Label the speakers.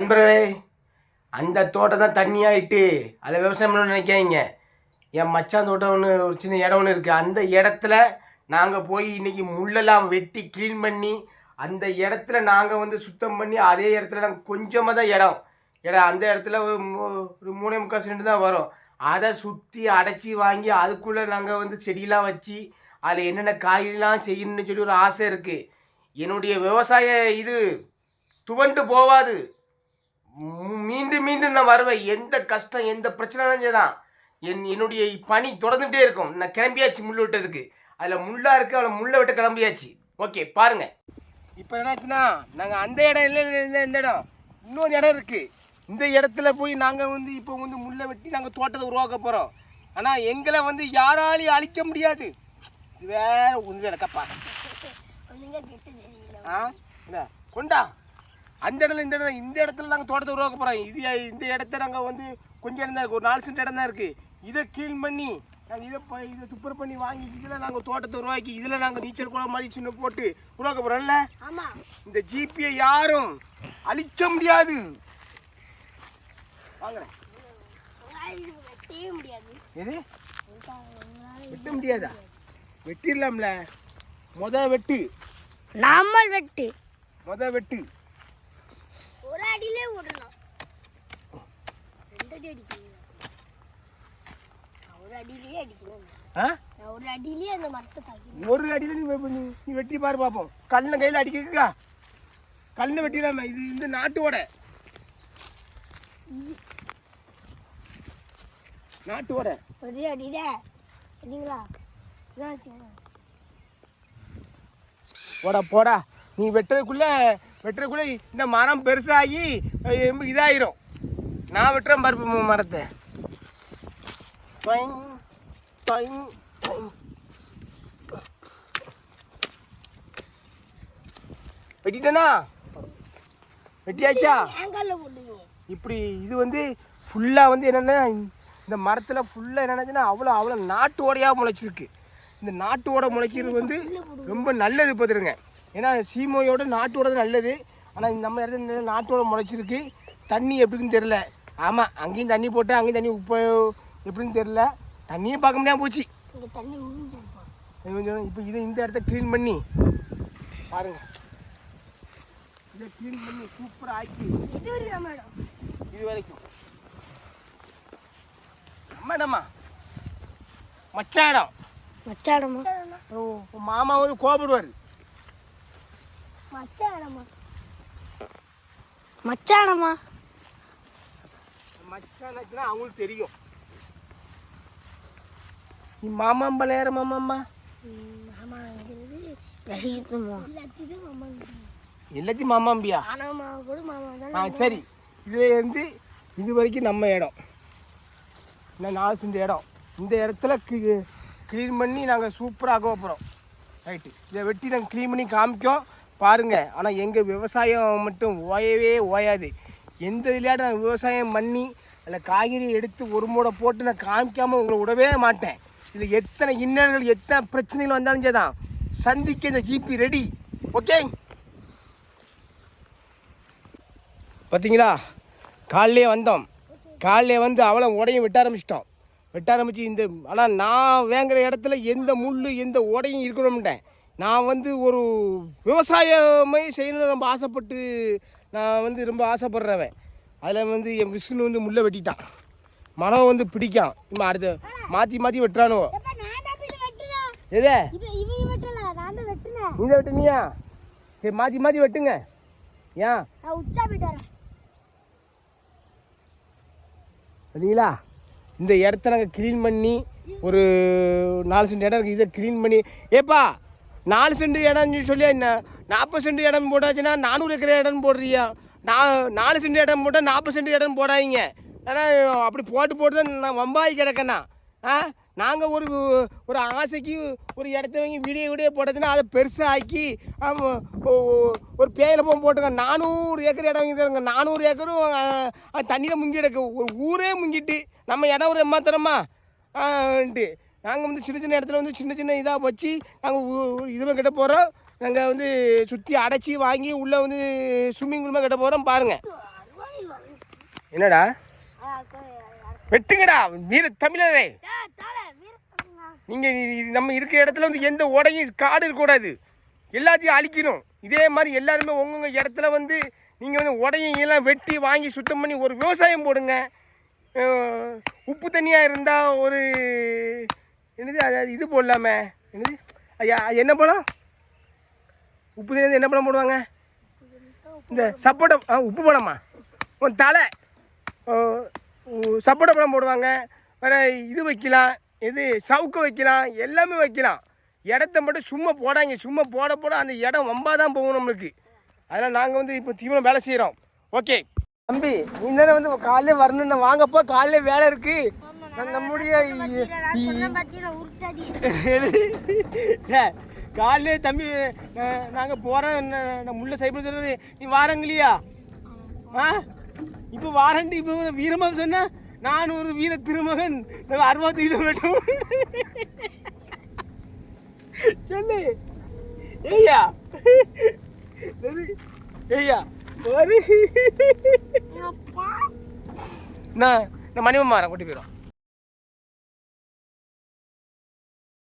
Speaker 1: நண்பர்களே அந்த தோட்டம் தான் தண்ணியாயிட்டு அதில் விவசாயம் பண்ணணும்னு நினைக்காதீங்க. என் மச்சான் தோட்டம் ஒன்று ஒரு சின்ன இடம் ஒன்று இருக்குது அந்த இடத்துல நாங்கள் போய் இன்னைக்கு முள்ளெல்லாம் வெட்டி க்ளீன் பண்ணி அந்த இடத்துல நாங்கள் வந்து சுத்தம் பண்ணி அதே இடத்துல நாங்கள் கொஞ்சமாக தான் இடம். இடம் அந்த இடத்துல ஒரு மூ- ஒரு மூணே முக்கால் சென்ட் தான் வரும். அதை சுற்றி அடைச்சி வாங்கி அதுக்குள்ளே நாங்கள் வந்து செடியெலாம் வச்சு அதில் என்னென்ன காய்கறிலாம் செய்யணும்னு சொல்லி ஒரு ஆசை இருக்குது என்னுடைய விவசாய இது துவண்டு போவாது மீண்டும் மீண்டும் நான் வருவேன். எந்த கஷ்டம் எந்த பிரச்சனை தான் என் என்னுடைய பணி தொடர்ந்துட்டே இருக்கும். நான் கிளம்பியாச்சு முள் வெட்டதுக்கு. அதில் முள்ளா இருக்கு அவளை முள்ளை வெட்ட கிளம்பியாச்சு. ஓகே பாருங்க. இப்போ என்னாச்சுன்னா நாங்கள் அந்த இடம் இல்லை இல்லை, இல்லை, இந்த இடம். இன்னொரு இடம் இருக்கு. இந்த இடத்துல போய் நாங்கள் வந்து இப்போ வந்து முள்ளை வெட்டி நாங்கள் தோட்டத்தை உருவாக்க போகிறோம் ஆனால் எங்களை வந்து யாராலையும் அழிக்க முடியாது. இது வேற உங்க இடக்கப்பா ஆ? கொண்டா. அந்த இடத்துல இந்த இடம் இந்த இடத்துல நாங்கள் தோட்டத்தை உருவாக்க போகிறோம் இது இந்த இடத்த நாங்கள் வந்து கொஞ்சம் இடம் தான் இருக்குது ஒரு நாலு சென்ட் இடம் தான் இருக்குது இதை க்ளீன் பண்ணி நாங்கள் இதை ப- இதை துப்புரவு பண்ணி வாங்கி இதில் நாங்கள் தோட்டத்தை உருவாக்கி இதில் நாங்கள் நீச்சல் குளம் மாதிரி சின்ன போட்டு உருவாக்க போகிறோம்ல
Speaker 2: ஆமா.
Speaker 1: இந்த ஜிபியை யாரும் அழிக்க முடியாது. வாங்குறேன் எது? வெட்ட முடியாதா? வெட்டிடலாம்ல. முத வெட்டு.
Speaker 2: நாமல் வெட்டு.
Speaker 1: முத வெட்டு.
Speaker 2: அடியிலே விடணும் ரெண்டு அடி அடிக்கணும் ஒரு அடியிலேயே அடிக்கணும் ஒரு அடியிலேயே அந்த மரத்தை தாக்கணும்
Speaker 1: ஒரு அடியில் நீ நீ வெட்டி பாரு பார்ப்போம் கல்லை கையில் அடிக்கிறதுக்கா கல்லை வெட்டிடாம இது இந்த நாட்டு ஓடை நாட்டு ஓடை
Speaker 2: ஒரு அடியில சரிங்களா.
Speaker 1: போடா போடா நீ வெட்டுறதுக்குள்ள வெட்டுறதுக்குள்ள இந்த மரம் பெருசாகி ரொம்ப இதாயிரும். நான் வெட்டுறேன் பருப்பு மரத்தை. தொய்ங், வெட்டிட்டேனா? வெட்டியாச்சா? இப்படி இது வந்து ஃபுல்லாக வந்து என்னென்னா இந்த மரத்தில் ஃபுல்லாக என்னென்னாச்சுன்னா அவ்வளோ அவ்வளோ நாட்டு ஓடையாக முளைச்சிருக்கு. இந்த நாட்டு ஓடை முளைக்கிறது வந்து ரொம்ப நல்லது பார்த்துருங்க ஏன்னா சீமையோட நாட்டு ஓடை நல்லது ஆனால் நம்ம இடத்துல இந்த நாட்டு ஓடை முளைச்சிருக்கு. தண்ணி எப்படின்னு தெரில ஆமாம் அங்கேயும் தண்ணி போட்டு அங்கேயும் தண்ணி உப்பு எப்படின்னு தெரில தண்ணியே பார்க்க முடியாம போச்சு.
Speaker 2: தண்ணி
Speaker 1: இப்போ இதை இந்த இடத்த க்ளீன் பண்ணி பாருங்க. இதை க்ளீன் பண்ணி சூப்பராக ஆக்கி.
Speaker 2: இது ஒரு மேடம்?
Speaker 1: இது வரைக்கும். நம்ம இடமா மச்சான் இடம்
Speaker 2: மச்சாடமா
Speaker 1: ஓ, உன் மாமா வந்து கோபப்படுவார்.
Speaker 2: மச்சாடமா மச்சாடமா
Speaker 1: மச்சானாச்சுன்னா அவங்களுக்கு தெரியும். நீ மாமாம்பா நேர மாமாம்பா?
Speaker 2: மாமாங்கிறது ரசிகத்துமா? எல்லாத்தையும் மாமா
Speaker 1: எல்லாத்தையும் மாமாம்பியா?
Speaker 2: ஆனால் மாமா கூட மாமா
Speaker 1: ஆ சரி. இதுல இருந்து இது வரைக்கும் நம்ம இடம். இன்னும் நாலு செஞ்ச இடம். இந்த இடத்துல க்ளீன் பண்ணி நாங்கள் சூப்பராக போகிறோம் ரைட்டு இதை வெட்டி நாங்கள் க்ளீன் பண்ணி காமிக்கோம். பாருங்கள் ஆனால் எங்கள் விவசாயம் மட்டும் ஓயவே ஓயாது. எந்த இதுலையாட்டும் நான் விவசாயம் பண்ணி அதில் காய்கறி எடுத்து ஒரு மூடை போட்டு நான் காமிக்காமல் உங்களை விடவே மாட்டேன். இதில் எத்தனை இன்னல்கள் எத்தனை பிரச்சனைகள் வந்தாலும் சரிதான். சந்திக்க இந்த ஜிபி ரெடி ஓகே பார்த்தீங்களா காலையிலே வந்தோம். காலையிலே வந்து அவளை உடையும் வெட்ட ஆரம்பிச்சிட்டோம். வெட்ட ஆரம்பித்து இந்த ஆனால் நான் வேங்குற இடத்துல எந்த முள் எந்த உடையும் இருக்கணும்ட்டேன் நான் வந்து ஒரு விவசாயமே செய்யணும்னு ரொம்ப ஆசைப்பட்டு நான் வந்து ரொம்ப ஆசைப்படுறவன். அதில் வந்து என் விஷ்ணு வந்து முள்ளை வெட்டிட்டான். மனம் வந்து பிடிக்கும் இப்போ அடுத்து மாற்றி மாற்றி வெட்டுறானுவோ. எதே? நீ தான் வெட்டுனியா? சரி மாற்றி மாற்றி வெட்டுங்க. ஏன்
Speaker 2: உச்சா
Speaker 1: பார்த்தீங்களா இந்த இடத்த நாங்கள் க்ளீன் பண்ணி ஒரு நாலு சென்ட் இடம் இருக்குது இதை க்ளீன் பண்ணி ஏப்பா நாலு சென்ட் இடம்னு சொல்லி என்ன? நாற்பது சென்ட் இடம் போட்டாச்சுன்னா நானூறு ஏக்கர் இடம் போடுறியா? நான் நாலு சென்ட் இடம் போட்டால் நாற்பது சென்ட் இடம் போடாதீங்க. ஏன்னா அப்படி போட்டு போட்டு தான் நான் வம்பாய் கிடக்கண்ணா ஆ? நாங்கள் ஒரு ஒரு ஆசைக்கு ஒரு இடத்த வாங்கி வீடியோ வீடியோ போட்டதுன்னா அதை பெருசாக ஆக்கி ஒரு பேயில் போக போட்டுங்க. நானூறு ஏக்கர் இடம் வாங்கிருக்காங்க நானூறு ஏக்கரும் தண்ணியில் முங்கி கிடக்கு. ஒரு ஊரே முங்கிட்டு. நம்ம இடம் ஒரு ஏமாத்திரமா நாங்கள் வந்து சின்ன சின்ன இடத்துல வந்து சின்ன சின்ன இதாக வச்சு நாங்கள் இதுவும் கிட்ட போகிறோம் நாங்கள் வந்து சுற்றி அடைச்சி வாங்கி உள்ளே வந்து ஸ்விம்மிங் பூலுமே கிட்ட போகிறோம் பாருங்கள் என்னடா? வெட்டுங்கடா வீர தமிழரே. நீங்கள் நம்ம இருக்கிற இடத்துல வந்து எந்த உடையும் காடு இருக்கக்கூடாது எல்லாத்தையும் அழிக்கணும். இதே மாதிரி எல்லாருமே உங்கவுங்க இடத்துல வந்து நீங்கள் வந்து உடையும் எல்லாம் வெட்டி வாங்கி சுத்தம் பண்ணி ஒரு விவசாயம் போடுங்க. உப்பு தண்ணியாக இருந்தால் ஒரு என்னது அது இது போடலாமே. என்னது? ஐயா அது என்ன பழம்? உப்பு தண்ணி என்ன பழம் போடுவாங்க? இந்த சப்போட்டா ஆ உப்பு பழமா? உன் தலை. சப்போட்டா பழம் போடுவாங்க. வேறு இது வைக்கலாம். இது சவுக்கு வைக்கலாம். எல்லாமே வைக்கலாம். இடத்த மட்டும் சும்மா போடாங்க. சும்மா போட போட அந்த இடம் வம்பா தான் போகும் நம்மளுக்கு. அதனால் நாங்கள் வந்து இப்போ தீவிரம் வேலை செய்கிறோம் ஓகே. தம்பி நீ தானே வந்து காலையில் வரணும்னு வாங்கப்போ காலையில் வேலை இருக்குது நம்முடைய காலையில தம்பி நாங்கள் போகிறோம் முள்ள சைபிள் சொல்றது நீ வாரங்களையா ஆ? இப்போ வாரண்டி இப்போ வீரமாக சொன்னா நான் ஒரு வீர திருமகன். நான் அறுபது கிலோமீட்டர் சொல்லு. ஏய்யா? ஏய்யா. வரு நான் நான் மணிமம்மா கூட்டி போயிடும்